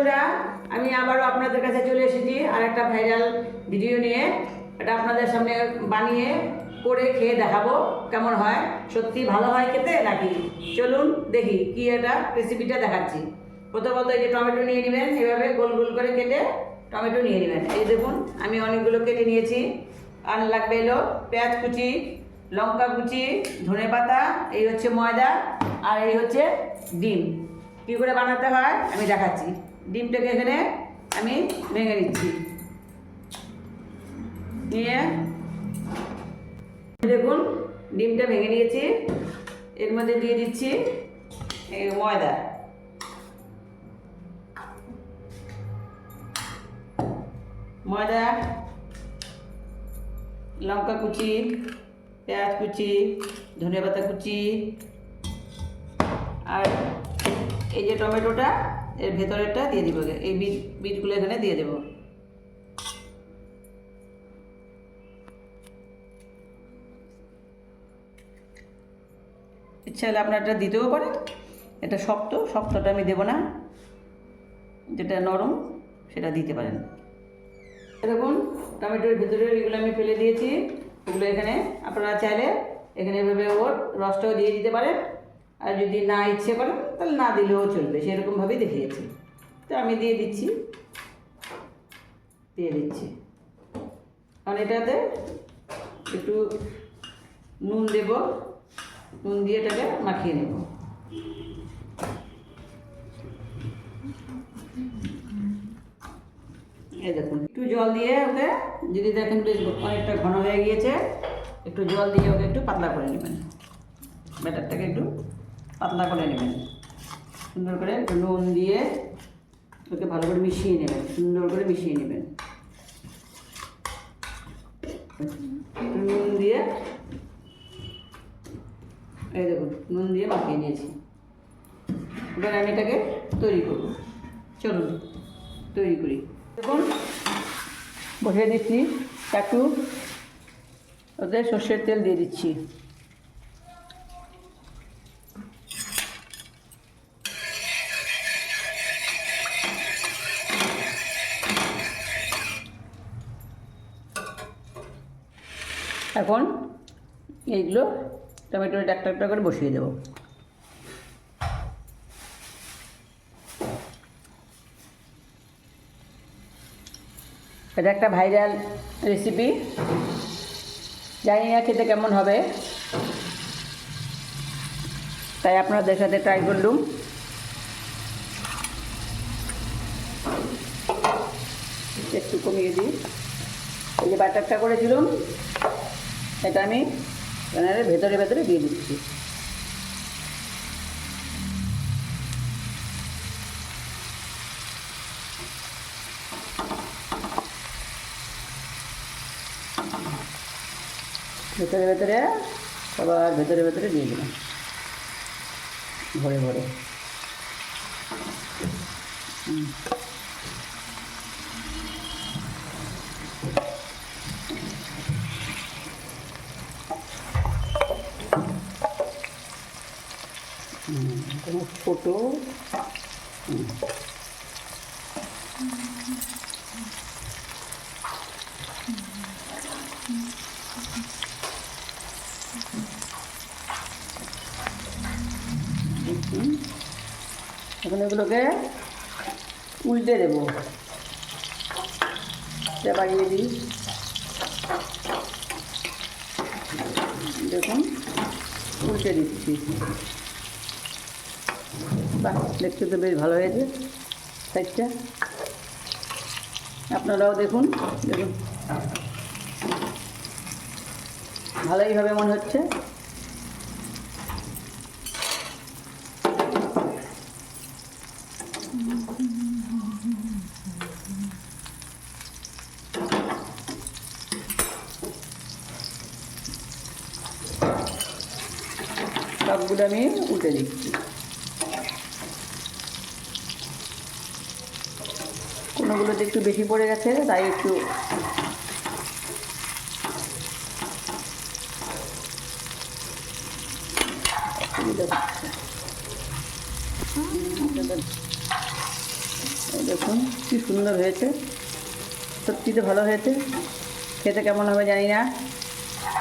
বন্ধুরা, আমি আবারও আপনাদের কাছে চলে এসেছি আর একটা ভাইরাল ভিডিও নিয়ে। এটা আপনাদের সামনে বানিয়ে করে খেয়ে দেখাবো কেমন হয়। সত্যি ভালো হয় খেতে নাকি? চলুন দেখি কি এটা রেসিপিটা দেখাচ্ছি। প্রথমত এই যে টমেটো নিয়ে নেবেন, এভাবে গোল গোল করে কেটে টমেটো নিয়ে নেবেন। এই দেখুন, আমি অনেকগুলো কেটে নিয়েছি। আর লাগবে এলো পেঁয়াজ কুচি, লঙ্কা কুচি, ধনে পাতা, এই হচ্ছে ময়দা, আর এই হচ্ছে ডিম। কী করে বানাতে হয় আমি দেখাচ্ছি। ডিমটাকে এখানে আমি ভেঙে নিচ্ছি। নিয়ে দেখুন, ডিমটা ভেঙে নিয়েছি। এর মধ্যে দিয়ে দিচ্ছি ময়দা। ময়দা, লঙ্কা কুচি, পেঁয়াজ কুচি ধনে পাতা কুচি, আর এই যে টমেটোটা এর ভেতরেরটা দিয়ে দিব এই বিট বিটগুলো এখানে দিয়ে দেবো। ইচ্ছা হলে আপনার এটা দিতেও পারেন। এটা শক্ত, শক্তটা আমি দেবো না। যেটা নরম, সেটা দিতে পারেন। এরকম টমেটোর ভিতরে এগুলো আমি ফেলে দিয়েছি। এগুলো এখানে আপনারা চাইলে এখানে এভাবে ওর রসটাও দিয়ে দিতে পারেন। আর যদি না ইচ্ছে করেন তাহলে না দিলেও চলবে। সেরকমভাবেই দেখিয়েছি। তো আমি দিয়ে দিচ্ছি। দিয়ে দিচ্ছি। কারণ এটাতে একটু নুন দেব। নুন দিয়ে এটাকে মাখিয়ে নেব। এই দেখুন, একটু জল দিয়ে ওকে, যদি দেখেন বেশ অনেকটা ঘন হয়ে গিয়েছে, একটু জল দিয়ে ওকে একটু পাতলা করে নেবেন। ব্যাটারটাকে একটু পাতলা করে নেবেন। সুন্দর করে নুন দিয়ে ওকে ভালো করে মিশিয়ে নেবেন। সুন্দর করে মিশিয়ে নেবেন। নুন দিয়ে এই দেখুন, নুন দিয়ে মাখিয়ে নিয়েছি। এবার আমি এটাকে তৈরি করব। চলুন, তৈরি করি। দেখুন, বসিয়ে দিচ্ছি। একটু ওতে সর্ষের তেল দিয়ে দিচ্ছি। এখন এইগুলো টমেটোর একটা একটা করে বসিয়ে দেবো। এটা একটা ভাইরাল রেসিপি জানি না খেতে কেমন হবে। তাই আপনাদের সাথে ট্রাই করলুম। একটু কমিয়ে দিই। এই যে বাটারটা করেছিলাম। এটা আমি এখানে ভেতরে ভেতরে দিয়ে দিচ্ছি। ভেতরে ভেতরে সবার ভেতরে ভেতরে দিয়ে দিলাম। ভরে ভরে। হুম, হুম। এখন এগুলোকে উল্টে দেবো। বাড়িয়ে দিই। দেখুন উল্টে দিচ্ছি। দেখতে তো বেশ ভালো হয়েছে সাইজটা আপনারাও দেখুন দেখুন। ভালোই হবে মনে হচ্ছে। সবগুলো আমি উল্টে দিচ্ছি। কোনোগুলোতে একটু বেশি পড়ে গেছে, তাই একটু দেখুন কি সুন্দর হয়েছে। সত্যি তো ভালো হয়েছে। খেতে কেমন হবে জানি না।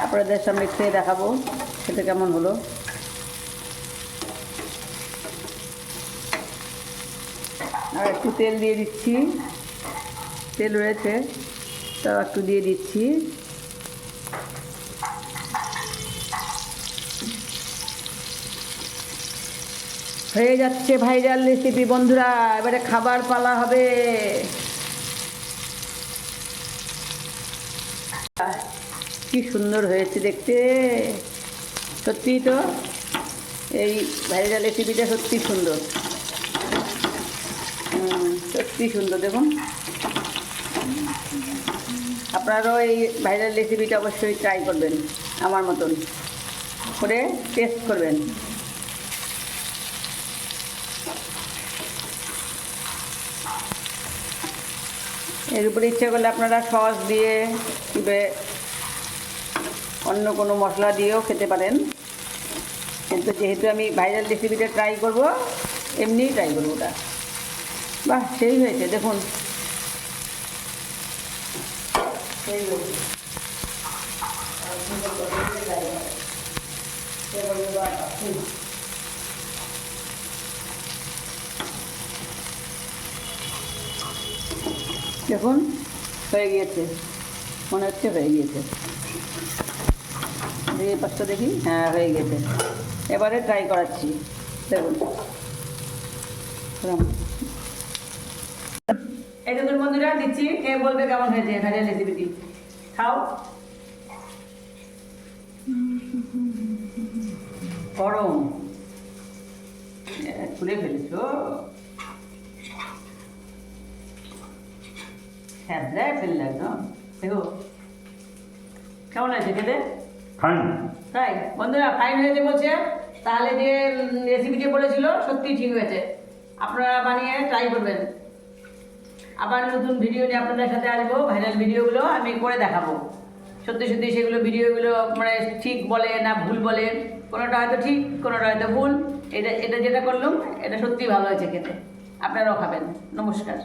আপনাদের সামনে খেয়ে দেখাবো খেতে কেমন হলো। আর একটু তেল দিয়ে দিচ্ছি। তেল রয়েছে, তাও একটু দিয়ে দিচ্ছি। হয়ে যাচ্ছে ভাইরাল রেসিপি বন্ধুরা, এবারে খাবার পালা হবে। কি সুন্দর হয়েছে দেখতে। সত্যি তো, এই ভাইরাল রেসিপিটা সত্যি সুন্দর। সত্যি সুন্দর দেখুন। আপনারাও এই ভাইরাল রেসিপিটা অবশ্যই ট্রাই করবেন, আমার মতন। করে টেস্ট করবেন। এর উপরে ইচ্ছে করলে আপনারা সস দিয়ে কিংবা অন্য কোনো মশলা দিয়েও খেতে পারেন। কিন্তু যেহেতু আমি ভাইরাল রেসিপিটা ট্রাই করব, এমনিই ট্রাই করব ওটা। বাহ, সেই হয়েছে, দেখুন। দেখুন, হয়ে গিয়েছে। মনে হচ্ছে হয়ে গিয়েছে। এই পাশটা দেখি। হ্যাঁ হয়ে গেছে এবারে ট্রাই করাচ্ছি। দেখুন। এই দেখুন বন্ধুরা দিচ্ছি। কে বলবে কেমন হয়েছে? ভাইরাল রেসিপিটি খাও। গরম। খুলে ফেলেছো? হ্যাঁ ফেললে একদম। দেখো। কেমন আছে খেতে? ফাইন তাই বন্ধুরা ফাইন হয়েছে বলছে। তাহলে যে রেসিপিটি বলেছিল সত্যি ঠিক হয়েছে। আপনারা বানিয়ে ট্রাই করবেন। আবার নতুন ভিডিও নিয়ে আপনাদের সাথে আসব ভাইরাল ভিডিওগুলো আমি করে দেখাবো। সত্যি সত্যি সেগুলো ভিডিওগুলো মানে ঠিক বলে না ভুল বলে, কোনোটা হয়তো ঠিক, কোনোটা হয়তো ভুল, এটা এটা যেটা করলাম, এটা সত্যিই ভালো হয়েছে খেতে। আপনারাও খাবেন। নমস্কার।